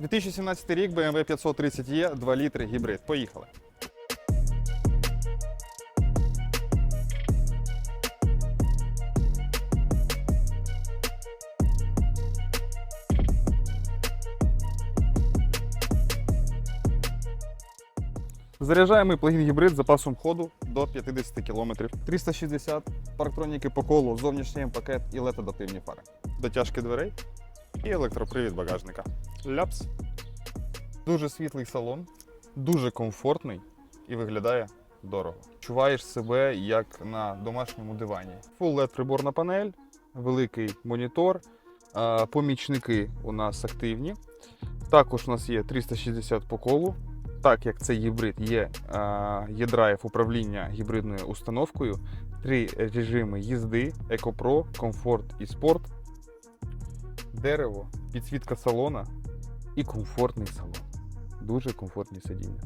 2017 рік BMW 530E 2 літри гібрид. Поїхали. Заряджаємо плагін гібрид запасом ходу до 50 км. 360 парктроніки по колу, зовнішній пакет і led адаптивні фари. Дотяжки дверей і електропривід багажника. Ляпс. Дуже світлий салон, дуже комфортний і виглядає дорого. Чуваєш себе як на домашньому дивані. Full LED приборна панель, великий монітор, помічники у нас активні. Також у нас є 360 по колу. Так як це гібрид, є є драйв управління гібридною установкою, три режими їзди: EcoPro, комфорт і спорт, дерево, підсвітка салона і комфортний салон. Дуже комфортні сидіння.